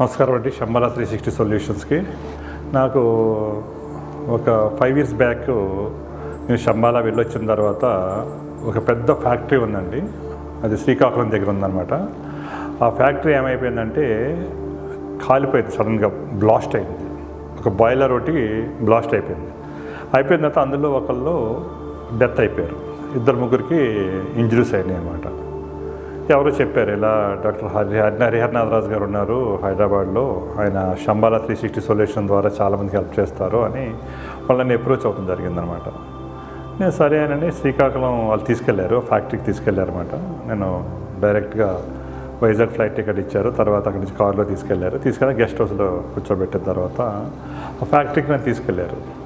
నమస్కారం అండి. Shambala three sixty సొల్యూషన్స్కి. నాకు ఒక ఫైవ్ ఇయర్స్ బ్యాక్ నేను శంబాల వెళ్ళొచ్చిన తర్వాత ఒక పెద్ద ఫ్యాక్టరీ ఉందండి. అది శ్రీకాకుళం దగ్గర ఉందన్నమాట. ఆ ఫ్యాక్టరీ ఏమైపోయిందంటే కాలిపోయింది సడన్గా బ్లాస్ట్ అయింది. ఒక బాయిలర్ ఒకటి బ్లాస్ట్ అయిపోయింది. అయిపోయిన తర్వాత అందులో ఒకళ్ళు డెత్ అయిపోయారు. ఇద్దరు ముగ్గురికి ఇంజరీస్ అయినాయి అనమాట ఎవరో చెప్పారు ఇలా డాక్టర్ హరి హరి గారు ఉన్నారు హైదరాబాద్లో. ఆయన శంబాల త్రీ సిక్స్టీ సొల్యూషన్ ద్వారా చాలామందికి హెల్ప్ చేస్తారు అని వాళ్ళని అప్రోచ్ అవుతుంది జరిగిందనమాట. నేను సరే అని శ్రీకాకుళం వాళ్ళు తీసుకెళ్ళారు ఫ్యాక్టరీకి తీసుకెళ్ళారనమాట నేను డైరెక్ట్గా వైజాగ్ ఫ్లైట్ టికెట్ ఇచ్చారు తర్వాత అక్కడి నుంచి కార్లో తీసుకెళ్ళారు. తీసుకెళ్ళి గెస్ట్ హౌస్లో కూర్చోబెట్టిన తర్వాత ఆ ఫ్యాక్టరీకి నేను తీసుకెళ్ళారు.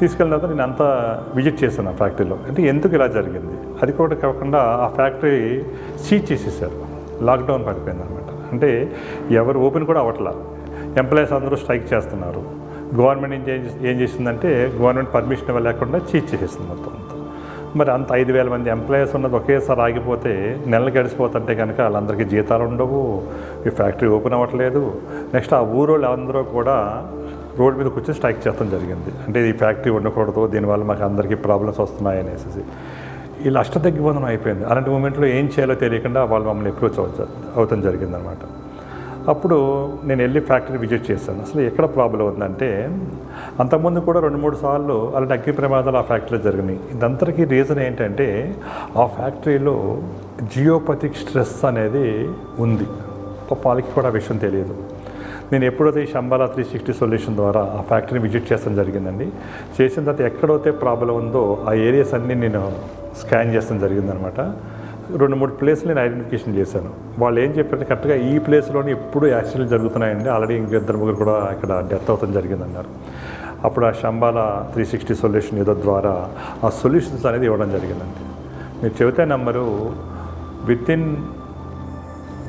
తీసుకెళ్ళిన తర్వాత నేను అంతా విజిట్ చేశాను ఆ ఫ్యాక్టరీలో. అంటే ఎందుకు ఇలా జరిగింది? అది కూడా కాకుండా ఆ ఫ్యాక్టరీ సీజ్ చేసేసారు. లాక్డౌన్ పడిపోయింది అనమాట అంటే ఎవరు ఓపెన్ కూడా అవ్వట్లా. ఎంప్లాయీస్ అందరూ స్ట్రైక్ చేస్తున్నారు. గవర్నమెంట్ ఏం ఏం చేసిందంటే గవర్నమెంట్ పర్మిషన్ ఇవ్వలేకుండా చీజ్ చేసేసింది మొత్తం అంతా. మరి అంత ఐదు వేల మంది ఎంప్లాయీస్ ఉన్నది ఒకేసారి ఆగిపోతే నెలలు గడిచిపోతుంటే కనుక వాళ్ళందరికీ జీతాలు ఉండవు. ఈ ఫ్యాక్టరీ ఓపెన్ అవ్వట్లేదు. నెక్స్ట్ ఆ ఊరోళ్ళు అందరూ కూడా రోడ్ మీద కూర్చొని స్ట్రైక్ చేయడం జరిగింది. అంటే ఈ ఫ్యాక్టరీ ఉండకూడదు దీనివల్ల మాకు అందరికీ ప్రాబ్లమ్స్ వస్తున్నాయి అనేసి. వీళ్ళు అష్టదిగ్బంధనం అయిపోయింది. అలాంటి మూమెంట్లో ఏం చేయాలో తెలియకుండా వాళ్ళు మమ్మల్ని అప్రోచ్ అవ అవుతాం జరిగిందనమాట అప్పుడు నేను వెళ్ళి ఫ్యాక్టరీ విజిట్ చేశాను. అసలు ఎక్కడ ప్రాబ్లం ఉందంటే అంతకుముందు కూడా రెండు మూడు సార్లు అలాంటి అగ్ని ప్రమాదాలు ఆ ఫ్యాక్టరీలో జరిగినాయి. ఇదంతరికీ రీజన్ ఏంటంటే ఆ ఫ్యాక్టరీలో జియోపతిక్ స్ట్రెస్ అనేది ఉంది. పాపం కూడా ఆ విషయం తెలియదు. నేను ఎప్పుడైతే ఈ శంబాలా త్రీ సిక్స్టీ సొల్యూషన్ ద్వారా ఆ ఫ్యాక్టరీని విజిట్ చేస్తాం జరిగిందండి. చేసిన తర్వాత ఎక్కడైతే ప్రాబ్లం ఉందో ఆ ఏరియాస్ అన్నీ నేను స్కాన్ చేస్తాం జరిగిందనమాట. రెండు మూడు ప్లేస్లు నేను ఐడెంటిఫికేషన్ చేశాను. వాళ్ళు ఏం చెప్పారంటే కరెక్ట్గా ఈ ప్లేస్లోనే ఎప్పుడు యాక్సిడెంట్ జరుగుతున్నాయండి. ఆల్రెడీ ఇంక ఇద్దరు ముగ్గురు కూడా ఇక్కడ డెత్ అవుతాం జరిగిందన్నారు. అప్పుడు ఆ శంబాల త్రీ సిక్స్టీ సొల్యూషన్ ఏదో ద్వారా ఆ సొల్యూషన్స్ అనేది ఇవ్వడం జరిగిందండి. మీరు చెబితే నంబరు వితిన్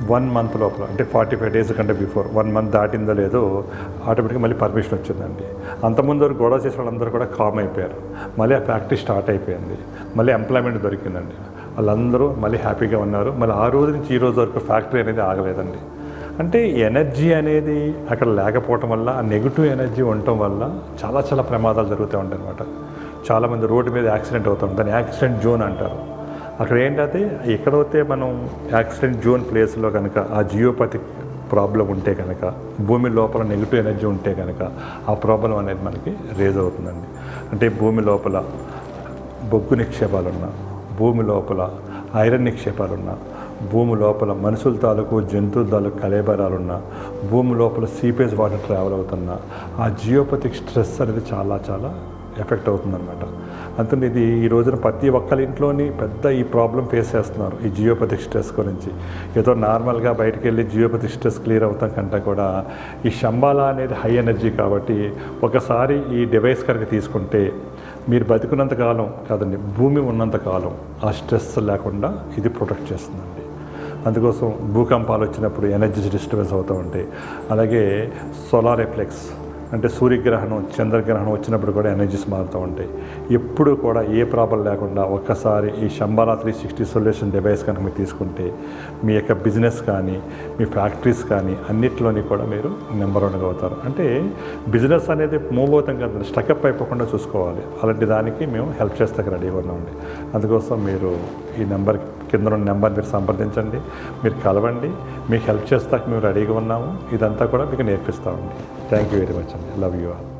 వన్ మంత్ లోపల అంటే ఫార్టీ ఫైవ్ డేస్ కంటే బిఫోర్ వన్ మంత్ దాటిందో లేదో ఆటోమేటిక్గా మళ్ళీ పర్మిషన్ వచ్చిందండి. అంతకుముందు వరకు గొడవ చేసిన వాళ్ళందరూ కూడా కామ్ అయిపోయారు. మళ్ళీ ఆ ఫ్యాక్టరీ స్టార్ట్ అయిపోయింది. మళ్ళీ ఎంప్లాయ్మెంట్ దొరికిందండి. వాళ్ళందరూ మళ్ళీ హ్యాపీగా ఉన్నారు. మళ్ళీ ఆ రోజు నుంచి ఈ రోజు వరకు ఫ్యాక్టరీ అనేది ఆగలేదండి. అంటే ఎనర్జీ అనేది అక్కడ లేకపోవటం వల్ల ఆ నెగిటివ్ ఎనర్జీ ఉండటం వల్ల చాలా చాలా ప్రమాదాలు జరుగుతూ ఉంటాయి అనమాట చాలామంది రోడ్డు మీద యాక్సిడెంట్ అవుతాం దాన్ని యాక్సిడెంట్ జోన్ అంటారు. అక్కడ ఏంటంటే ఎక్కడైతే మనం యాక్సిడెంట్ జోన్ ప్లేస్లో కనుక ఆ జియోపతిక్ ప్రాబ్లం ఉంటే కనుక భూమి లోపల నెగిటివ్ ఎనర్జీ ఉంటే కనుక ఆ ప్రాబ్లం అనేది మనకి రేజ్ అవుతుందండి. అంటే భూమి లోపల బొగ్గు నిక్షేపాలున్నా భూమి లోపల ఐరన్ నిక్షేపాలున్నా భూమి లోపల మనుషుల తాలూకు జంతువుల తాలూకు కలేబరాలున్నా భూమి లోపల సీపేజ్ వాటర్ ట్రావెల్ అవుతున్నా ఆ జియోపతిక్ స్ట్రెస్ అనేది చాలా చాలా ఎఫెక్ట్ అవుతుందన్నమాట. అందుకని ఇది ఈ రోజున ప్రతి ఒక్కరి ఇంట్లోని పెద్ద ఈ ప్రాబ్లం ఫేస్ చేస్తున్నారు ఈ జియోపతిక్ స్ట్రెస్ గురించి. ఏదో నార్మల్గా బయటకు వెళ్ళి జియోపతిక్ స్ట్రెస్ క్లియర్ అవుతాం కంటే కూడా ఈ శంబాలా అనేది హై ఎనర్జీ కాబట్టి ఒకసారి ఈ డివైస్ కనుక తీసుకుంటే మీరు బతికున్నంత కాలం కాదండి భూమి ఉన్నంత కాలం ఆ స్ట్రెస్ లేకుండా ఇది ప్రొటెక్ట్ చేస్తుందండి. అందుకోసం భూకంపాలు వచ్చినప్పుడు ఎనర్జీ డిస్టర్బెన్స్ అవుతూ ఉంటాయి అలాగే సోలార్ ఎఫ్లెక్స్ అంటే సూర్యగ్రహణం చంద్రగ్రహణం వచ్చినప్పుడు కూడా ఎనర్జీస్ మారుతూ ఉంటాయి. ఎప్పుడు కూడా ఏ ప్రాబ్లం లేకుండా ఒక్కసారి ఈ Shambala three sixty solution device కనుక మీరు తీసుకుంటే మీ యొక్క బిజినెస్ కానీ మీ ఫ్యాక్టరీస్ కానీ అన్నిటిలోని కూడా మీరు నెంబర్ వన్గా అవుతారు. అంటే బిజినెస్ అనేది మూవ్ అవుతాం కదా స్టకప్ అయిపోకుండా చూసుకోవాలి. అలాంటి దానికి మేము హెల్ప్ చేస్తాక రెడీగా ఉన్నామండి అందుకోసం మీరు ఈ నెంబర్ కింద ఉన్న నెంబర్ మీరు సంప్రదించండి మీరు కలవండి. మీకు హెల్ప్ చేస్తాక మేము రెడీగా ఉన్నాము. ఇదంతా కూడా మీకు నేర్పిస్తామండి Thank you very much. I love you all.